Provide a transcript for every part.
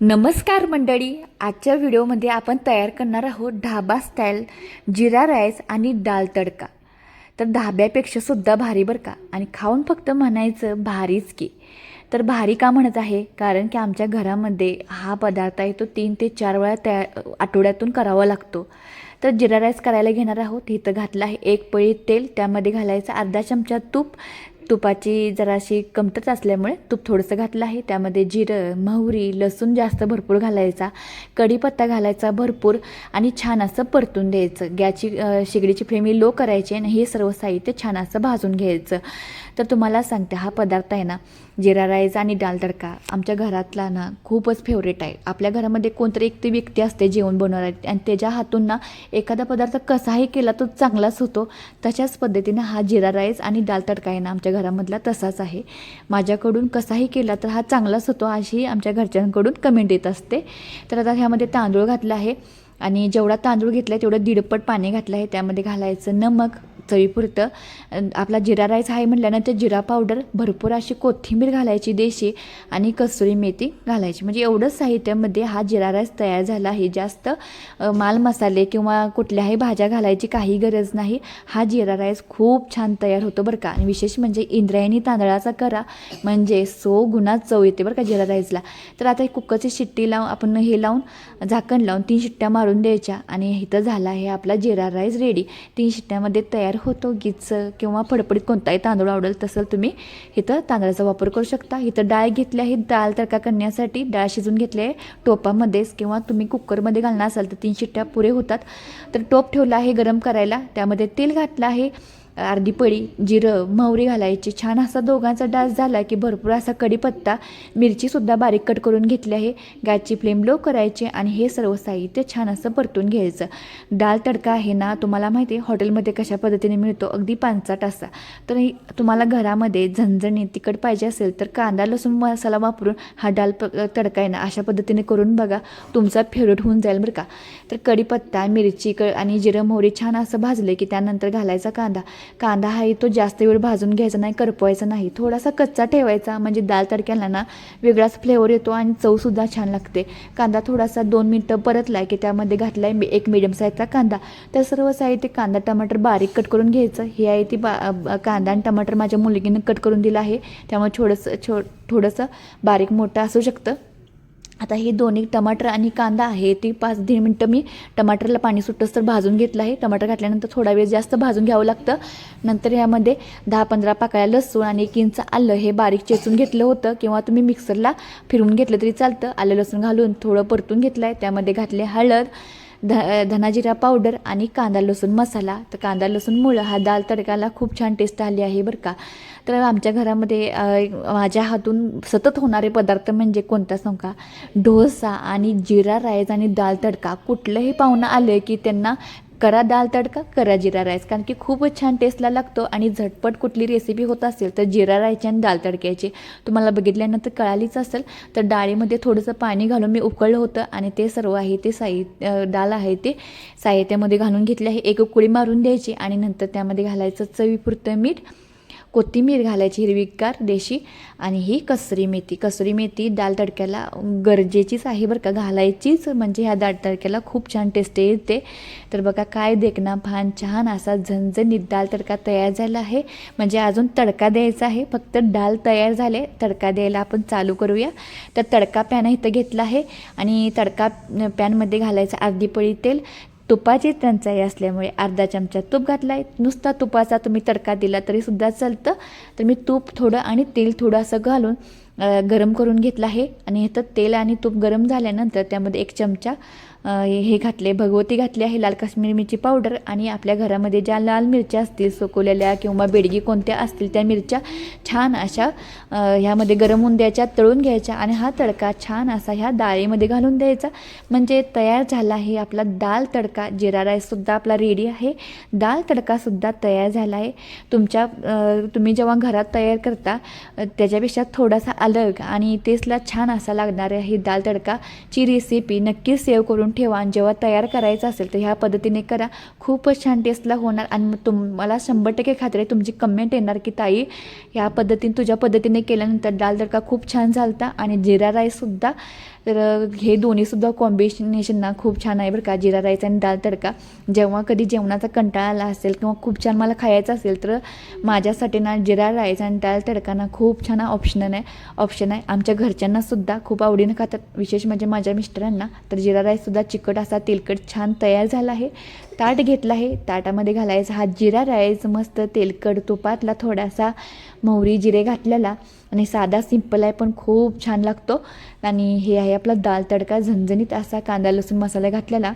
नमस्कार मंडळी. आजच्या व्हिडिओमध्ये आपण तयार करणार आहोत ढाबा स्टाईल जिरा राईस आणि डाल तडका. तर ढाब्यापेक्षासुद्धा भारी बरं का? आणि खाऊन फक्त म्हणायचं भारीच की. तर भारी का म्हणत आहे? कारण की आमच्या घरामध्ये हा पदार्थ आहे तो तीन ते चार वेळा त्या आठवड्यातून करावा लागतो. तर जिरा राईस करायला घेणार आहोत. इथं घातलं आहे एक पळी तेल त्यामध्ये घालायचं अर्धा चमचा तूप तुपाची जराशी कमतरच असल्यामुळे तूप थोडंसं घातलं आहे. त्यामध्ये जिरं मोहरी लसूण जास्त भरपूर घालायचा कढीपत्ता घालायचा भरपूर आणि छान असं परतून द्यायचं. गॅसची शेगडीची फ्लेम ही लो करायची आणि हे सर्व साहित्य छान असं भाजून घ्यायचं. तर तुम्हाला सांगते हा पदार्थ आहे ना जिरा राईस आणि डाल तडका. आमच्या घरातला ना खूपच फेवरेट आहे. आपल्या घरामध्ये कोणतरी एक ती व्यक्ती असते जेवण बनवणारी. आणि त्याच्या हातून ना एखादा पदार्थ कसाही केला तो चांगलाच होतो. तशाच पद्धतीनं हा जिरा राईस आणि डाल तडका आहे ना आमच्या घरामधला तसाच आहे. माझ्याकडून कसाही केला तर हा चांगलाच होतो अशी आमच्या घरच्यांकडून कमेंट येत असते. तर आता ह्यामध्ये तांदूळ घातला आहे. आणि जेवढा तांदूळ घेतला आहे तेवढं दीडपट पाणी घातलं आहे त्यामध्ये घालायचं नमक चवीपुरतं. आपला जिरा राईस आहे म्हटल्यानंतर जिरा पावडर भरपूर अशी कोथिंबीर घालायची देशी आणि कसुरी मेथी घालायची. म्हणजे एवढंच साहित्यामध्ये हा जिरा राईस तयार झाला आहे. जास्त माल मसाले किंवा कुठल्याही भाज्या घालायची काही गरज नाही. हा जिरा राईस खूप छान तयार होतो बरं का. आणि विशेष म्हणजे इंद्रायणी तांदळाचा करा म्हणजे सो गुणात चव येते बरं का जिरा राईसला. तर आता कुकरची शिट्टी लावून आपण हे लावून झाकण लावून तीन शिट्ट्या मारून द्यायच्या. आणि इथं झाला आहे आपला जिरा राईस रेडी. तीन शिट्ट्यामध्ये तयार होतो गिच किंवा फडफडीत कोणताही तांदूळ आवडेल तसं तुम्ही इथं तांदळाचा वापर करू शकता. इथं डाळ घेतली आहे. डाळ तडका करण्यासाठी डाळ शिजून घेतली आहे. टोपामध्येच किंवा तुम्ही कुकरमध्ये घालणार असाल तर तीन शिट्ट्या पुरे होतात. तर टोप ठेवला आहे गरम करायला. त्यामध्ये तेल घातलं आहे. अर्धी पळी जिरं मोहरी घालायची. छान असा दोघांचा डास झाला की भरपूर असा कढीपत्ता मिरचीसुद्धा बारीक कट करून घेतली आहे. गॅसची फ्लेम लो करायची आणि हे सर्व साहित्य छान असं परतून घ्यायचं. डाळ तडका आहे ना तुम्हाला माहिती आहे हॉटेलमध्ये कशा पद्धतीने मिळतो? अगदी पांचाट असा. तर तुम्हाला घरामध्ये झणझणी तिखट पाहिजे असेल तर कांदा लसूण मसाला वापरून हा डाळ प तडका आहे ना अशा पद्धतीने करून बघा. तुमचा फेवरेट होऊन जाईल बरं का. तर कढीपत्ता मिरची क आणि जिरं मोहरी छान असं भाजले की त्यानंतर घालायचा कांदा. कांदा हा तो जास्त वेळ भाजून घ्यायचा नाही करपवायचा नाही. थोडासा कच्चा ठेवायचा म्हणजे दाल तडक्याला ना वेगळाच फ्लेवर येतो आणि चवसुद्धा छान लागते. कांदा थोडासा दोन मिनटं परतला की त्यामध्ये घातला आहे एक मिडियम साईजचा कांदा. त्या सर्व साहित्य कांदा टमाटर बारीक कट करून घ्यायचं. हे आहे ती बा कांदा आणि टमाटर माझ्या मुलगीनं कट करून दिलं आहे. त्यामुळे थोडंसं छो थोडंसं बारीक मोठं असू शकतं. आता हे दोन्ही टमाटर आणि कांदा आहे ती पाच दीड मिनटं मी टमाटरला पाणी सुटस तर भाजून घेतलं आहे. टमाटर घातल्यानंतर थोडा वेळ जास्त भाजून घ्यावं लागतं. नंतर यामध्ये दहा पंधरा पाकळ्या लसूण आणि एक इंच आलं हे बारीक चेचून घेतलं होतं किंवा तुम्ही मिक्सरला फिरवून घेतलं तरी चालतं. आलं लसूण घालून थोडं परतून घेतलं आहे त्यामध्ये घातले हळद ध धनाजिरा पावडर आणि कांदा लसूण मसाला. तर कांदा लसूण मुळं हा दाल तडकाला खूप छान टेस्ट आली आहे बरं का. तर आमच्या घरामध्ये माझ्या हातून सतत होणारे पदार्थ म्हणजे कोणता सांगा डोसा आणि जिरा राईस आणि दाल तडका. कुठलंही पाहुणं आलं की त्यांना करा दाल तडका करा जिरा राईस. कारण की खूपच छान टेस्टला लागतो आणि झटपट कुठली रेसिपी होत असेल तर जिरा राईसची आणि दाल तडक्याची. तुम्हाला बघितल्यानंतर कळालीच असेल तर डाळीमध्ये थोडंसं पाणी घालून मी उकळलं होतं आणि ते सर्व आहे ते साहित्य डाळ आहे ते साहित्यामध्ये घालून घेतले आहे. एक उकळी मारून द्यायची आणि नंतर त्यामध्ये घालायचं चवीपुरतं मीठ कोथिंबीर घालायची हिरवीगार देशी आणि ही कसरी मेथी. कसरी मेथी दाल तडक्याला गरजेचीच आहे बरं का. घालायचीच म्हणजे ह्या दाल तडक्याला खूप छान टेस्ट येते. तर बघा काय देखना फान छान असा झणझणीत दाल तडका तयार झाला आहे. म्हणजे अजून तडका द्यायचा आहे. फक्त डाल तयार झाले तडका द्यायला आपण चालू करूया. तर तडका पॅन इथं घेतला आहे आणि तडका पॅनमध्ये घालायचा अर्धी पळी तेल. तुपाची टंचाई असल्यामुळे अर्धा चमचा तूप घातला आहे नुसता तुपाचा तुम्ही तडका दिला तरीसुद्धा चालतं. तर मी तूप थोडं आणि तेल थोडं असं घालून गरम करून घेतलं आहे. आणि इथं तेल आणि तूप गरम झाल्यानंतर त्यामध्ये एक चमचा हे घातले भगवती घातली आहे लाल काश्मीर मिरची पावडर आणि आपल्या घरामध्ये ज्या लाल मिरच्या असतील सुकवलेल्या किंवा बेडगी कोणत्या असतील त्या मिरच्या छान अशा ह्यामध्ये गरम होऊन द्यायच्या तळून घ्यायच्या आणि हा तडका छान असा ह्या डाळीमध्ये घालून द्यायचा. म्हणजे तयार झाला आहे आपला दाल तडका जिरा राईससुद्धा आपला रेडी आहे. दाल तडकासुद्धा तयार झाला आहे. तुमच्या तुम्ही जेव्हा घरात तयार करता त्याच्यापेक्षा थोडासा अलग आणि टेस्टला छान असा लागणार आहे दाल तडकाची रेसिपी नक्कीच सेव्ह करून ठेवा आणि जेव्हा तयार करायचं असेल तर ह्या पद्धतीने करा. खूपच छान टेस्टला होणार आणि मग तुम्हाला शंभर टक्के खात्री आहे तुमची कमेंट येणार की ताई ह्या पद्धतीने तुझ्या पद्धतीने केल्यानंतर दाल तडका खूप छान झालता आणि जिरा राईससुद्धा तर हे दोन्हीसुद्धा कॉम्बिनेशन ना खूप छान आहे बरं का जिरा राईस आणि दाल तडका. जेव्हा कधी जेवणाचा कंटाळा आला असेल किंवा खूप छान मला खायचं असेल तर माझ्यासाठी ना जिरा राईस आणि दाल तडका ना खूप छान ऑप्शन आहे. ऑप्शन आहे. आमच्या घरच्यांनासुद्धा खूप आवडीनं खातात. विशेष म्हणजे माझ्या मिस्टरांना. तर जिरा राईससुद्धा चिकट असा तेलकट छान तयार झाला आहे. ताट घेतला आहे. ताटामध्ये घालायचा हा जिरा राईस मस्त तेलकट तुपातला थोडासा मोहरी जिरे घातलेला आणि साधा सिंपल आहे पण खूप छान लागतो. आणि हे आहे आपला दाल तडका झणझणीत असा कांदा लसूण मसाला घातलेला.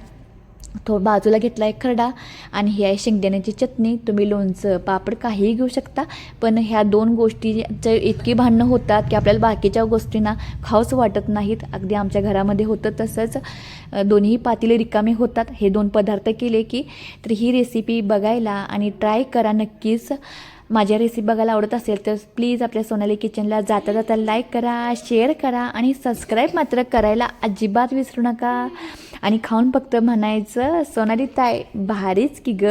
तो बाजूला घेतला आहे खरडा आणि ही आहे शेंगदाण्याची चटणी. तुम्ही लोणचं पापड काहीही घेऊ शकता पण ह्या दोन गोष्टीचे इतकी भांडणं होतात की आपल्याला बाकीच्या गोष्टींना खाऊच वाटत नाहीत. अगदी आमच्या घरामध्ये होतं तसंच. दोन्ही पातेले रिकामे होतात. हे दोन पदार्थ केले की तर ही रेसिपी बघायला आणि ट्राय करा नक्कीच. माझ्या रेसिपी बघायला आवडत असेल तर प्लीज आपल्या सोनाली किचनला जाता जाता लाईक करा शेअर करा आणि सबस्क्राईब मात्र करायला अजिबात विसरू नका. आणि खाऊन फक्त म्हणायचं सोनाली ताय भारीच की ग.